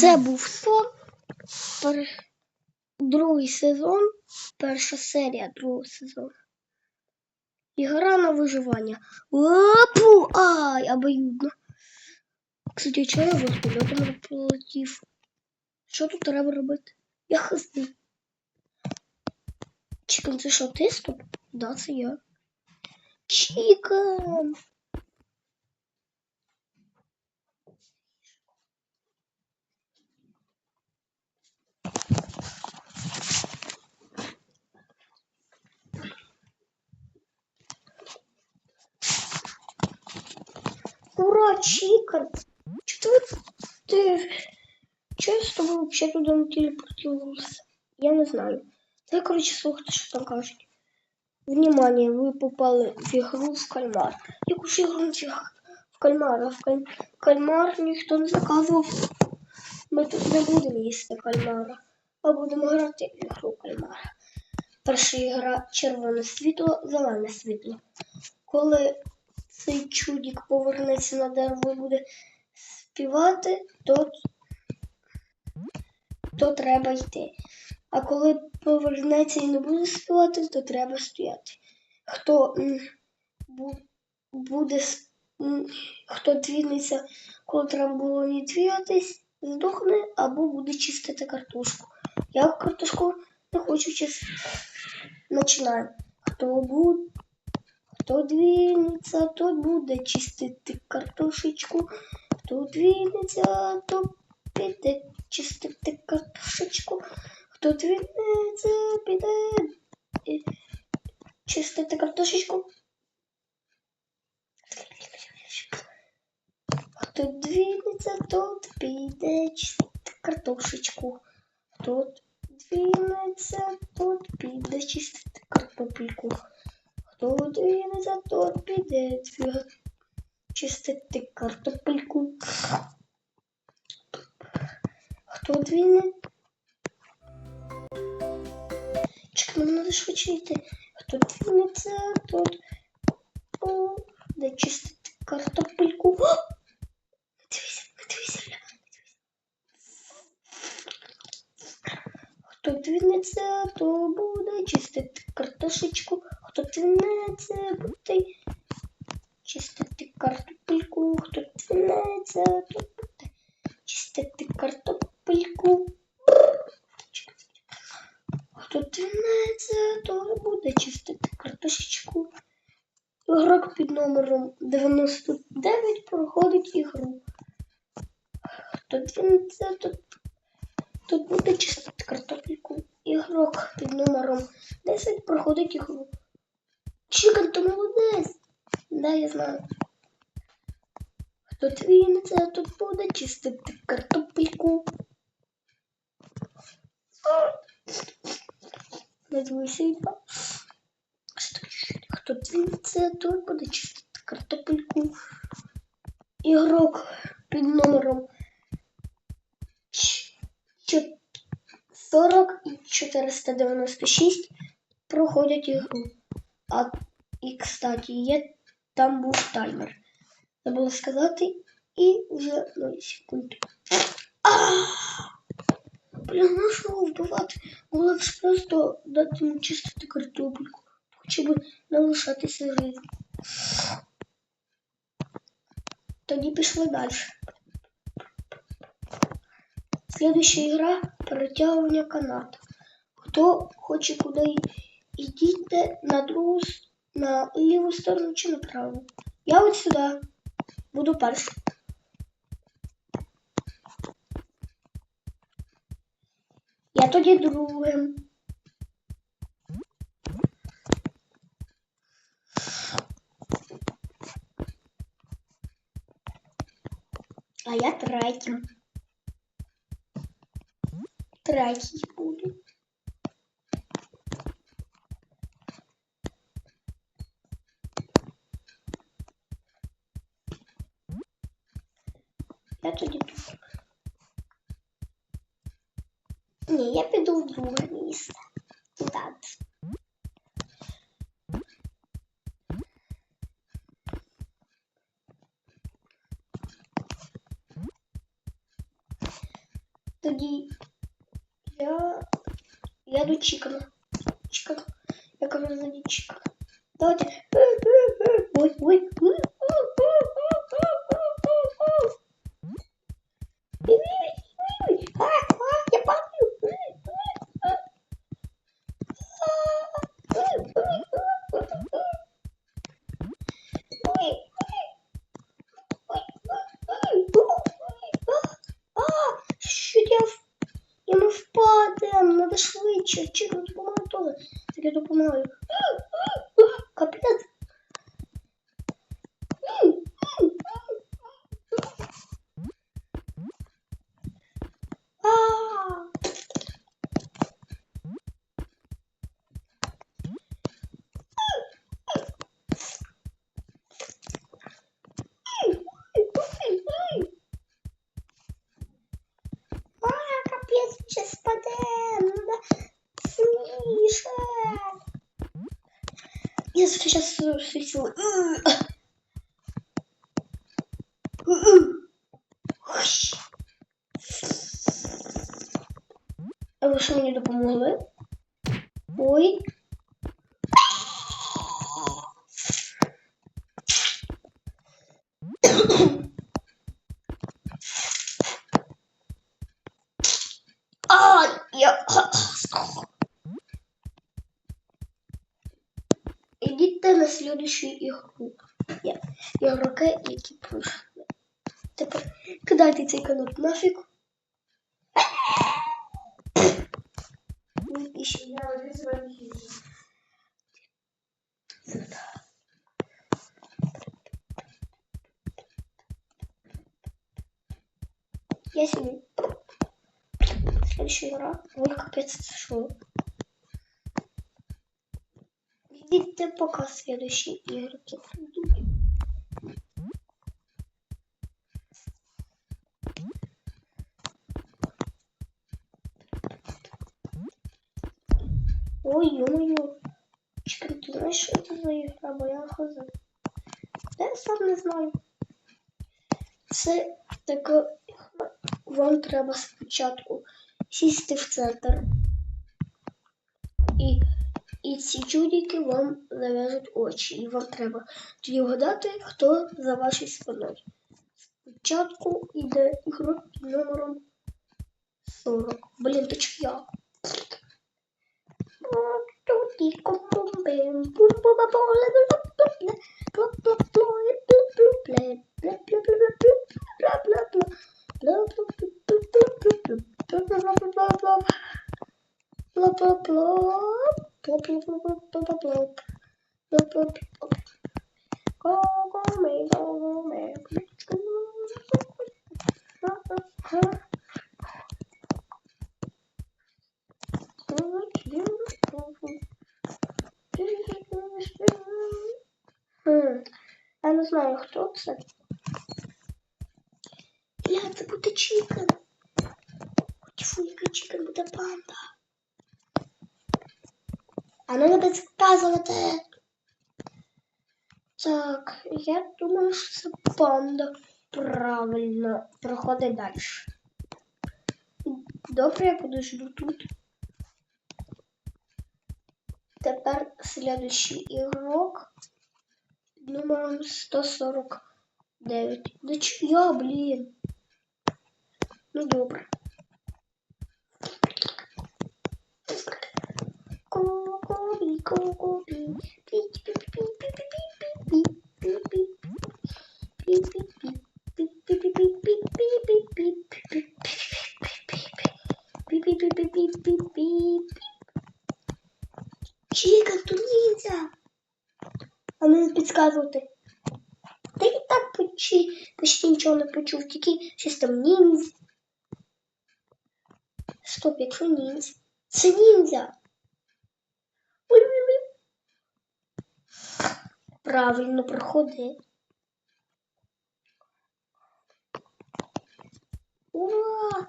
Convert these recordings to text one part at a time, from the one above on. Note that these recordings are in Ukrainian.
Це був сон. Пер... Другий сезон. Перша серія другого сезону. Ігра на виживання. Опу! Ай, обоюдно. Кстати, чого я вертольотом полетів? Що тут треба робити? Я хисти. Чікан, це що, ти стоп? Да, це я. Чікан! Ура, Чикан! Что ты... Че с тобой вообще туда не телепортировался? Я не знаю. Давай, короче, слухайте, що там кажуть. Внимание, ви попали в ігру в кальмар. Яку ж ігру в кальмара? В каль... кальмар ніхто не заказував. Ми тут не будемо їсти кальмара, а будемо грати в ігру кальмара. Перша ігра червоне світло, зелене світло. Коли цей чудик повернеться на дерево і буде співати, то, то треба йти. А коли повернеться і не буде співати, то треба стояти. Хто буде хто двінеться, коли треба було не двігатись, здохне або буде чистити картошку. Я картошку не хочу чистити. Починаємо. Хто буде Хто двинеться, тот буде чистити картошечку. Хто двинеться, то піде чистити картошечку. Хто двинеться, піде е, чистити картошечку. Хто двинеться, тот піде чистити картошечку. Хто двинеться, тот піде чистити картопельку. Хто двинеться, тот піде дві- чистити картопельку. Хто двине? Чекай, нам треба швидше йти. Хто двинеться, тот буде чистити картопельку. Не не не дивися. Хто двинеться, то буде чистити картошечку. Хто двинеться, чистити картопельку. Хто двинеться, то буде чистити картопельку. Хто двинеться, то буде чистити картошечку. Ігрок під номером 99 проходить ігру. Хто двинеться, то Тут буде чистити картопельку. Ігрок під номером 10 проходить ігру. Чикан, ти молодець. Да, я знаю. Хто двінеться, тут буде чистити картопельку. Не двійся. Хто двінеться, тут буде чистити картопельку. Ігрок під номером 40 і 496 проходять ігру. А і, кстати, є там був таймер. Забула сказати, і вже 0 секунд. А! Блін, ну що вбивати? Було б ж просто дати йому чистити картопельку. Хоча б не лишатися жити. Тоді пішли далі. Следующая игра перетягування каната. Хто хоче куди й- Йдіть на другу с- на ліву сторону чи на праву. Я от сюди буду першим. Я тоді другим. А я третім. Третій burrista. Do dado. Do Gui. Я... Я до Чикана. Чикана. Я говорю, на Чикана. Давайте. Ой, ой, ой. Швидше. Чекай, допомагаю теж. Так я допомагаю. Сейчас все силы. А ви що мені допомогли? Ой. На ігру. Я... Ігроки, які пройшли. Тепер кидайте цей канат нафіг. Ну, і Я с вами. Я сниму. Следующая игра. Ой, капец, это шо? Видите, пока следующие игроки придут. Ой, ё-моё. Чекай, ты знаешь, что это за игра? Бо я хз. Я сам не знаю. Це така ігра. Вам треба спочатку сісти в центр. Ці чудики вам зав'яжуть очі. І вам треба тоді вгадати, хто за вашою спиною. Спочатку йде ігрок під номером 40. Блін, то чи я? Хм, Я не знаю, хто це. Бля, це буде чікен. Тьфу, який чікен буде панда. А ну не підказувати. Так, я думаю, що це панда. Правильно, проходить далі. Добре, я подожду тут. Тепер следующий ігрок номером 149. Да чия, блін? Ну добре. Чика тут нельзя. А ну підказувати. Та і так почти, почти нічого не почув, тільки щось там ніндзя. Стоп, якщо ніндзя. Це ниндзя. Правильно проходи. Ура!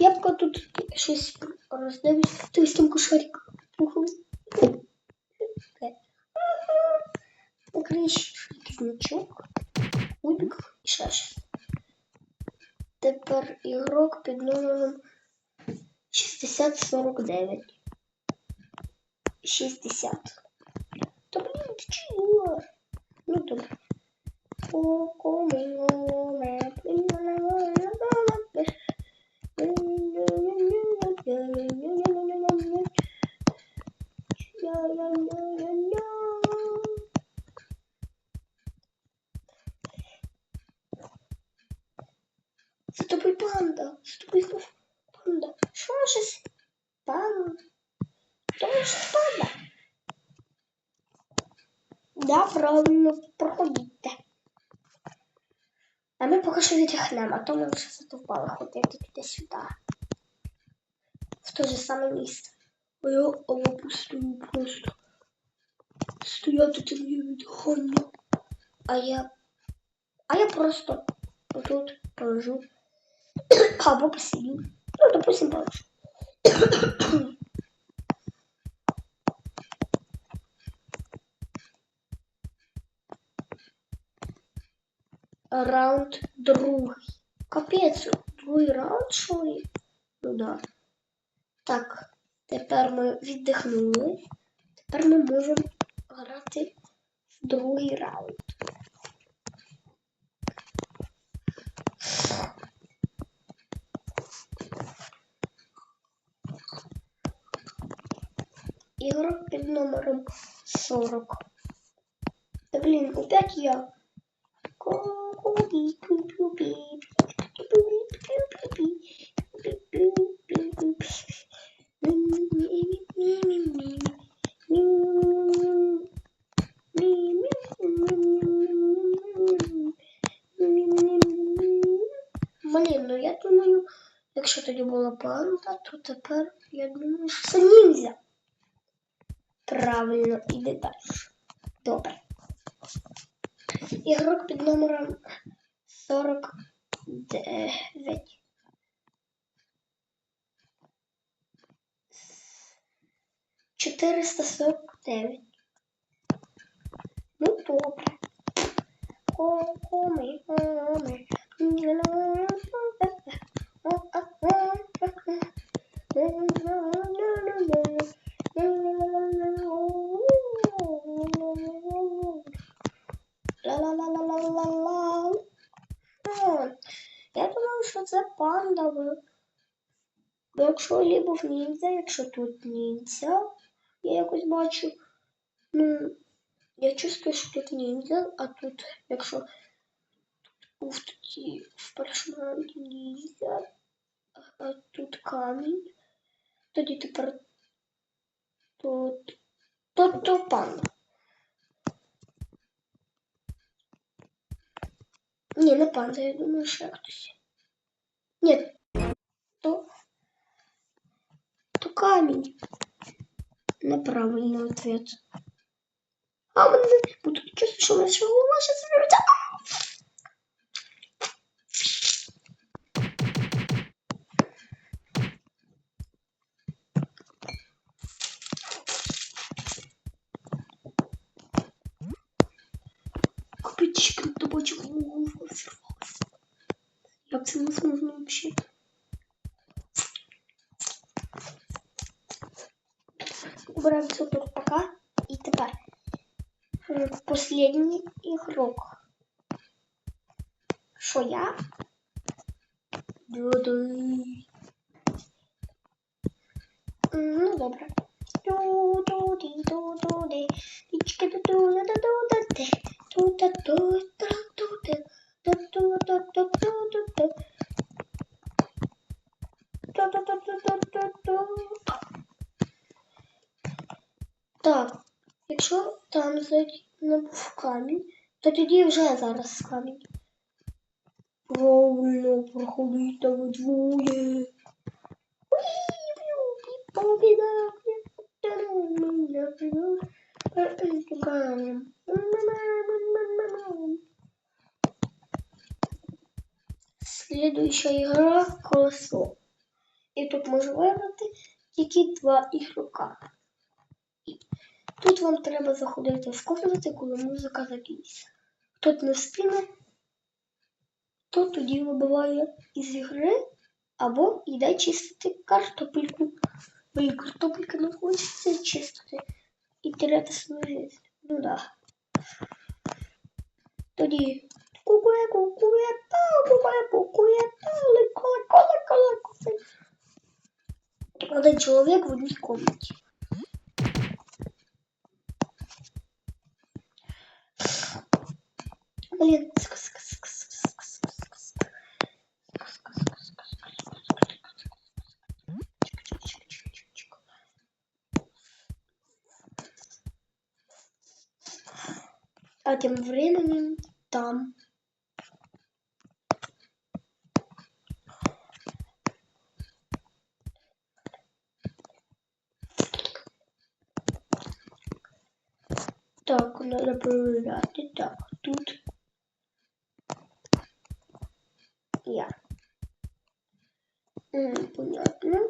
Я поки тут щось роздивлюсь. Ти з тим кошарик. Покрищ значок. Кубик і. Тепер тепер ігрок під номером 6049. 60. Та блін, ти чого? Ну добре. Кокоміоме, За тобою панда. За тобою панда. Що щось? Панда. Тому що панда. Да, правильно, проходите. А ми поки що віддихнемо, а то ми вже задовбали ходити туди-сюди. В те же саме місце. А я постою просто. Стояти це моє віддихання. А я. А я просто отут положу. Або посидю. Ну, допустим, положу. Раунд другий. Капець, другий раунд, що ли? Ну да. Так, тепер ми віддихнули. Тепер ми можемо грати в другий раунд. Ігрок під номером 40. Та блін, опять я. Блін, ну я думаю, якщо тоді була панда, то тепер я думаю, це ніндзя. Правильно, іде далі. Добре. Ігрок під номером 49. Чотириста сорок дев'ять. Ну, добре. Коми, коми. Я думаю, що це панда. Якщо лібо в ніндзя, якщо тут ніндзя, я якось бачу. Ну, я чувствую, що тут ніндзя, а тут, якщо був тоді в першому ніндзя, а тут камінь, тоді тепер тут, тут то панда. Ні, не панда, я думаю, ще хтось. Ні, то, то камінь. Неправильний ответ. А мене буду чувствовать, що наша голова ще звернеться. На табачок голову взорвалась. Вообще? Убираем все тут пока. И тепер последний игрок. Що я? Ду-ду. Ну, добре. Ду-ду-ді-ду-ду-ді. Дічки-ду-ду-ду-ду-ду-ди. Ду-ду-ду-ду-ду-ди. Ду-ду-ду-ду-ду-ду-ду. Ду-ду-ду-ду-ду-ду-ду. Так, якщо там зайти не був камінь, то тоді вже зараз камінь. Правильно, проходить там двоє. Следующая игра колесо. І тут може виграти тільки два ігрока. Тут вам треба заходити в комнати, коли музика закінчиться. Хто не встигне, то тоді вибиває із ігри або йде чистити картопельку. І картопелька не хочеться чистити і теряти свою життя. Ну да. Тоді кукує, кукує, та, кукує, кукує, та, леко, леко, леко, леко. Один чоловік в одній комнаті. Блін, А тем временем там Так, надо проверять. Так, тут я. М, Понятно.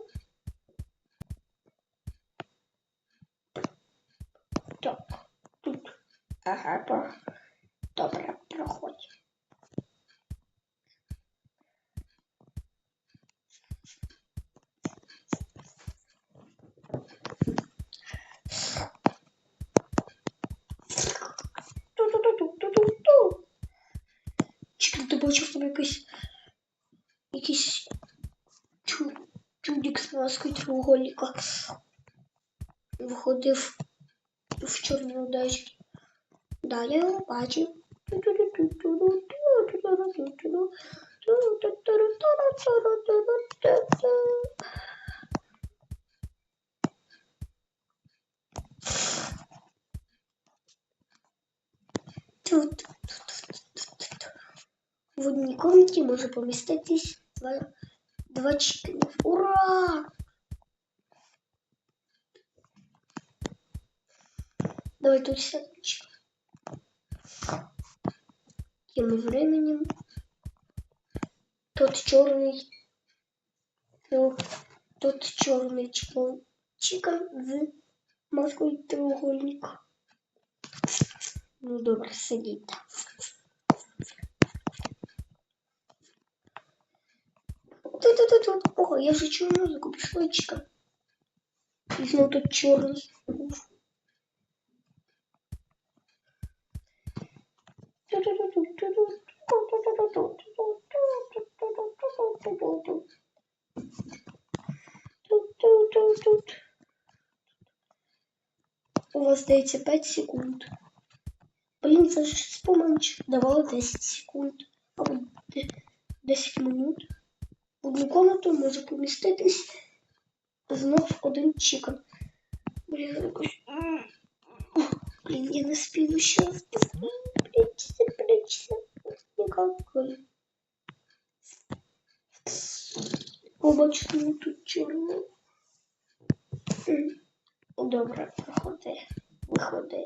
Так, тут. Ага, про... добре, проходь. Ту-ту-ту-ту-ту-ту. Чекай, ти бачив там якийсь якийсь чу, чудик треугольника виходив в чорній одежі. Да, я бачив. В одній комнаті може поміститись два, два чікенів. Ура! Давай тут сядочка. Тем временем тот черный, ну, тот черный чика з маской треугольника. Ну, добре, сидіть там. Тут-тут-тут. Ого, я вже чую музику, пішло чика. І знову тут чорний. У вас здається 5 секунд. Блін, це ж споманч. Давали 10 секунд. Або де- 10 минут. В одну комнату може поміститись знов один чікан. Блін, якось. м, Блін, я не спію щас. Прячься, прячься. Никакой. Побачимо тут чорно. М, Добре, проходи. Виходи.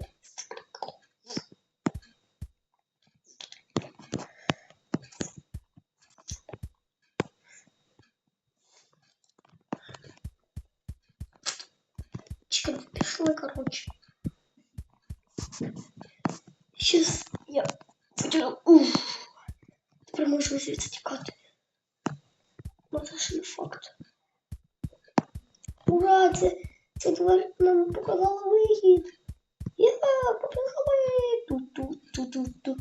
Чекай, пішли, короче. Сейчас я хотіла. Уф. Звідси тікати. Ну це ж не факт. Ура! Це, це тварь нам показала вихід. Я побігали. Ту-ту-ту-ту-ту.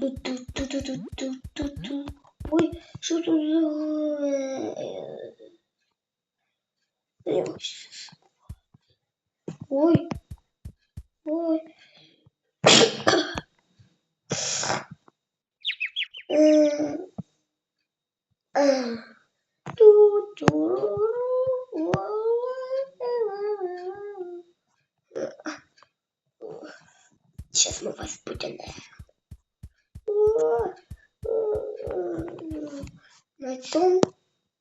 Ту-ту-ту-ту-ту-ту-ту. Ой, що тут за... Я ось- Ой. Ой. М. Сейчас мы вас будем. На цьому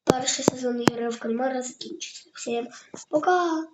перший сезон ігри в кальмара закінчиться. Всім пока!